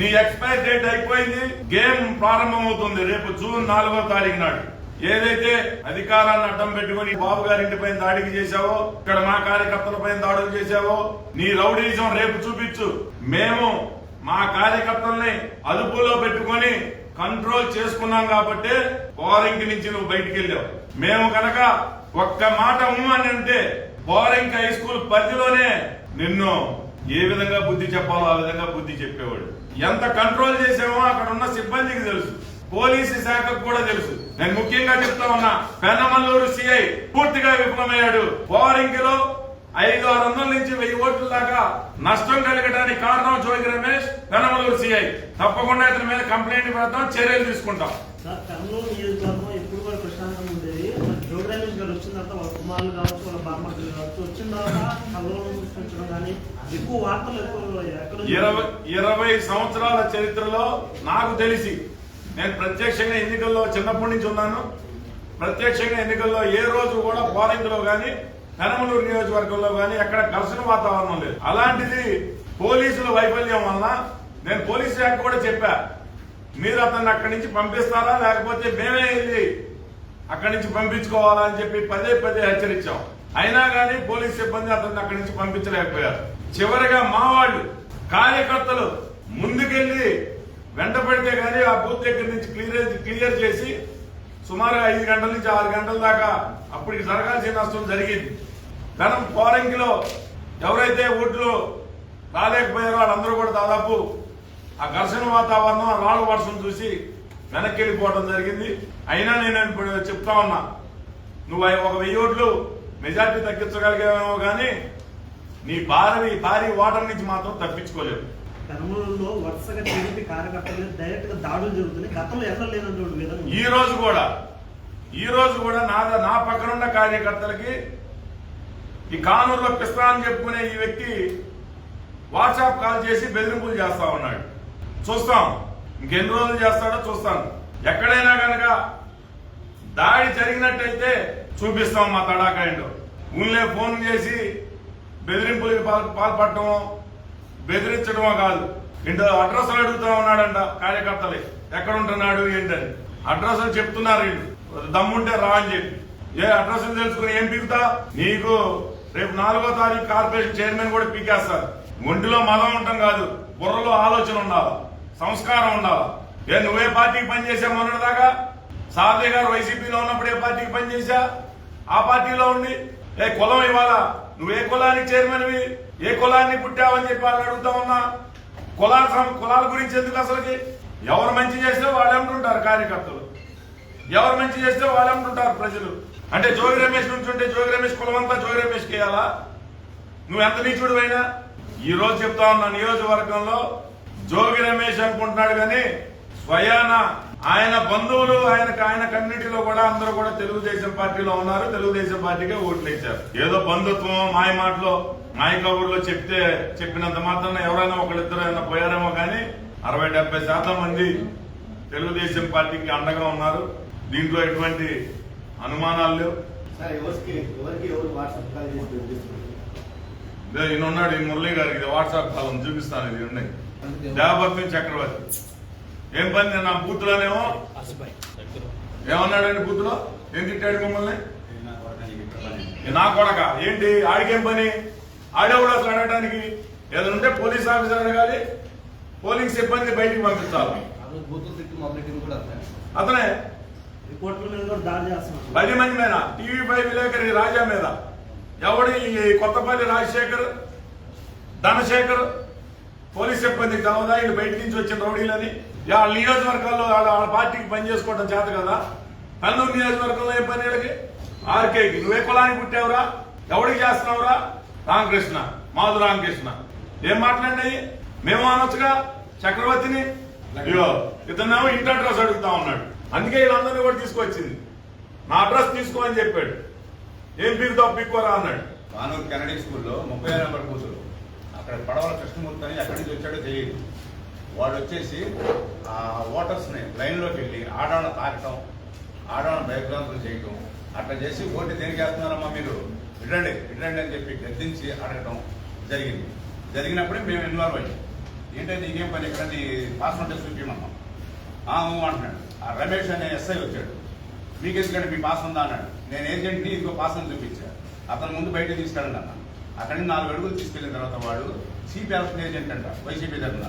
నీ expire date అయిపోయింది game ప్రారంభమవుతుంది. రేపు జూన్ నాలుగో తారీఖు నాడు. ఏదైతే అధికారాన్ని అడ్డం పెట్టుకుని బాబు గారి ఇంటి పైన దాడికి చేశావో ఇక్కడ మా కార్యకర్తల పైన దాడులు చేశావో నీ రౌడీజం రేపు చూపించు. మేము మా కార్యకర్తల్ని అదుపులో పెట్టుకొని కంట్రోల్ చేసుకున్నాం కాబట్టి బోరింగ్ నుంచి నువ్వు బయటికి వెళ్ళావు. మేము కనుక ఒక్క మాట ఉమ్మ అని అంటే బోరింగ్ హై స్కూల్ పరిధిలోనే నిన్ను ఏ విధంగా బుద్ధి చెప్పాలో ఆ విధంగా బుద్ధి చెప్పేవాడు. ఎంత కంట్రోల్ చేసామో అక్కడ ఉన్న సిబ్బందికి తెలుసు. పోలీసు శాఖకు కూడా తెలుసు. నేను ముఖ్యంగా చెప్తా ఉన్నా పెనమల్లూరు సిఐ పూర్తిగా విఫలమయ్యాడు. బోరింగ్లో ఐదు ఆరు వందల నుంచి వెయ్యి ఓట్ల దాకా నష్టం కలగడానికి కారణం జోగి రమేష్ పెనమలూరు సిఐ తప్పకుండా ఇతని మీద కంప్లైంట్ పెడతాం చర్యలు తీసుకుంటాం. కర్నూలు నియోజకవర్గం ఎప్పుడు కూడా ప్రశాంతంగా ఉండేది. వచ్చిన తర్వాత వాళ్ళ కుమారులు కావచ్చు వాళ్ళ బామ్మర్తులు కావచ్చు వచ్చిన తర్వాత కర్నూలు కానీ ఎక్కువ ఇరవై ఇరవై సంవత్సరాల చరిత్రలో నాకు తెలిసి నేను ప్రత్యక్షంగా ఎన్నికల్లో చిన్నప్పటి నుంచి ఉన్నాను. ప్రత్యక్షంగా ఎన్నికల్లో ఏ రోజు కూడా పోలింగ్లో గాని పెనమలూరు నియోజకవర్గంలో కానీ ఎక్కడ ఘర్షణ వాతావరణం లేదు. అలాంటిది పోలీసుల వైఫల్యం వలన నేను పోలీస్ శాఖ కూడా చెప్పా మీరు అతన్ని అక్కడి నుంచి పంపిస్తారా? లేకపోతే మేమే వెళ్ళి అక్కడి నుంచి పంపించుకోవాలా అని చెప్పి పదే పదే హెచ్చరించాం. అయినా కానీ పోలీస్ సిబ్బంది అతన్ని అక్కడి నుంచి పంపించలేకపోయారు. చివరిగా మా వాళ్ళు కార్యకర్తలు ముందుకెళ్ళి వెంట పెడితే కానీ ఆ బూత్ దగ్గర నుంచి క్లియర్ క్లియర్ చేసి సుమారుగా ఐదు గంటల నుంచి ఆరు గంటల దాకా అప్పటికి జరగాల్సిన నష్టం జరిగింది. ధనం పోరంకిలో ఎవరైతే ఓట్లు రాలేకపోయారో వాళ్ళందరూ కూడా దాదాపు ఆ ఘర్షణ వాతావరణం ఆ రాళ్ళ వర్షం చూసి వెనక్కి వెళ్ళిపోవడం జరిగింది. అయినా నేను ఇప్పుడు చెప్తా ఉన్నా నువ్వు ఒక వెయ్యి ఓట్లు మెజార్టీ తగ్గించగలిగావేమో కానీ నీ భారీ భారీ ఓటర్ నుంచి మాత్రం తప్పించుకోలేవు కర్నూలులో వరుసగా టీడీపీ కార్యకర్తల మీద డైరెక్ట్గా దాడులు జరుగుతున్నాయి. గతంలో ఎక్కడ లేనటువంటి విధంగా ఈ రోజు కూడా ఈ రోజు కూడా నా నా పక్కనున్న కార్యకర్తలకి ఈ కానూరులో పిస్తా అని చెప్పుకునే ఈ వ్యక్తి వాట్సాప్ కాల్ చేసి బెదిరింపులు చేస్తా ఉన్నాడు. చూస్తాం. ఇంకెన్ని రోజులు చేస్తాడో చూస్తాను ఎక్కడైనా కనుక దాడి జరిగినట్టయితే చూపిస్తాం మా తడాకా ఏంటో ఊళ్ళే ఫోన్ చేసి బెదిరింపులకు పాల్- బెదిరించడమో కాదు. ఇంట్లో అడ్రస్లు అడుగుతా ఉన్నాడంట కార్యకర్తలే. ఎక్కడ ఉంటున్నాడు ఏంటని అడ్రస్లు చెప్తున్నారు వీళ్ళు. దమ్ముంటే రా అని చెప్పి. ఏ అడ్రస్లు తెలుసుకుని ఏం పీకుతా? నీకు రేపు నాలుగో తారీఖు కార్పొరేషన్ చైర్మన్ కూడా పీకేస్తారు. ఒంటిలో మదం ఉండటం కాదు బుర్రలో ఆలోచన ఉండాలి? సంస్కారం ఉండాలి? ఏ నువ్వే పార్టీకి పనిచేసావు మొన్నటిదాకా? సారథి గారు వైసీపీలో ఉన్నప్పుడు ఏ పార్టీకి పనిచేశా ఆ పార్టీలో ఉండి ఏ కులం ఇవాళ నువ్వు ఏ కులానికి చైర్మన్వి ఏ కులాన్ని పుట్టావని చెప్పి వాళ్ళు అడుగుతా ఉన్నా. కులాల సం- కులాల గురించి ఎందుకు అసలుకి? ఎవరు మంచి చేస్తే వాళ్ళు అంటుంటారు కార్యకర్తలు? ఎవరు మంచి చేస్తే వాళ్ళు అంటుంటారు ప్రజలు? అంటే జోగి రమేష్ నుంచి ఉంటే జోగి రమేష్ కులం అంతా జోగి రమేష్ కేయాలా నువ్వు ఎంత నీచుడు అయినా? ఈ రోజు చెప్తా ఉన్నా నియోజకవర్గంలో జోగి రమేష్ అనుకుంటున్నాడు కానీ స్వయాన ఆయన బంధువులు ఆయనకు ఆయన కమ్యూనిటీలో కూడా అందరూ కూడా తెలుగుదేశం పార్టీలో ఉన్నారు. తెలుగుదేశం పార్టీకే ఓట్లు వేశారు. ఏదో బంధుత్వం మాయ మాటలో మాయ కబుర్లో చెప్తే చెప్పినంత మాత్రం ఎవరైనా ఒకళ్ళిద్దరు అయినా పోయారేమో కానీ అరవై డెబ్బై శాతం మంది తెలుగుదేశం పార్టీకి అండగా ఉన్నారు. దీంట్లో ఎటువంటి అనుమానాలు లేవు. ఈయన ఉన్నాడు ఈ మురళి గారికి వాట్సాప్ కాలం చూపిస్తాను ఇది ఉన్నాయి. దేవభక్తి చక్రవర్తి. ఏం పని నా నా బూత్లోనేమో? ఏమన్నాడండి బూత్లో? ఏం తిట్టాడు మిమ్మల్ని? నా కొడక. ఏంటి? ఆడికేం పని? ఆడేవాడు అసలు అడగడానికి ఏదైనా ఉంటే పోలీస్ ఆఫీసర్ అడగాలి. పోలింగ్ సిబ్బంది బయటికి పంపిస్తారు. అతనే? పది మంది మీద. టీవీ ఫైవ్ విలేకరి రాజా మీద. ఎవడి కొత్తపల్లి రాజశేఖర్? ధనశేఖర్? పోలీస్ సిబ్బందికి కావదా వీళ్ళు బయట నుంచి వచ్చిన రౌడీలని? వాళ్ళ నియోజకవర్గాల్లో వాళ్ళ పార్టీకి పని చేసుకోవడం చేత కదా? కల్లూరు నియోజకవర్గంలో ఏం పని వీళ్ళకి? ఆర్కేకి. నువ్వే కులానికి పుట్టావురా? ఎవడికి చేస్తున్నావురా? రామకృష్ణ. మాధు రామకృష్ణ. ఏం మాట్లాడినాయి? మేము అనొచ్చుగా? చక్రవర్తిని? అయ్యో ఇతనేమో ఇంటి అడ్రస్ అడుగుతా ఉన్నాడు. అందుకే వీళ్ళందరినీ కూడా తీసుకొచ్చింది. నా అడ్రస్ తీసుకో అని చెప్పాడు. ఏం పీకుతావు? పీక్కోరా అన్నాడు. కానూరు కెనడీ స్కూల్లో ముప్పై నెంబర్ కూతురు. అక్కడ పడవల కృష్ణమూర్తి అని ఎక్కడి నుంచి వచ్చాడో తెలియదు. వాడు వచ్చేసి ఆ ఓటర్స్ని లైన్లోకి వెళ్ళి ఆడవాళ్ళని తాకటం ఆడవాళ్ళని భయభ్రాంతులు చేయటం అట్లా చేసి ఓటు దేనికి వేస్తున్నారమ్మా మీరు? విడండి విడండి అని చెప్పి గద్దించి అడగటం జరిగింది. జరిగినప్పుడే మేము ఇన్వాల్వ్ అయ్యాం. ఏంటంటే ఇదేం పని ఇక్కడ? నీ పాస్ నోటీస్ చూపించమన్నాం అంటున్నాడు. ఆ రమేష్ అనే ఎస్ఐ వచ్చాడు. మీకెందుకంటే మీ పాస్ ఉందా? అన్నాడు. నేను ఏజెంట్ని ఇంకో పాస్ అని చూపించాను అతను ముందు బయట తీసుకెళ్ళండి అన్నా. అక్కడి నాలుగు అడుగులు తీసుకెళ్ళిన తర్వాత వాడు సిపి ఎలక్షన్ ఏజెంట్ అంట వైసీపీ తరఫున.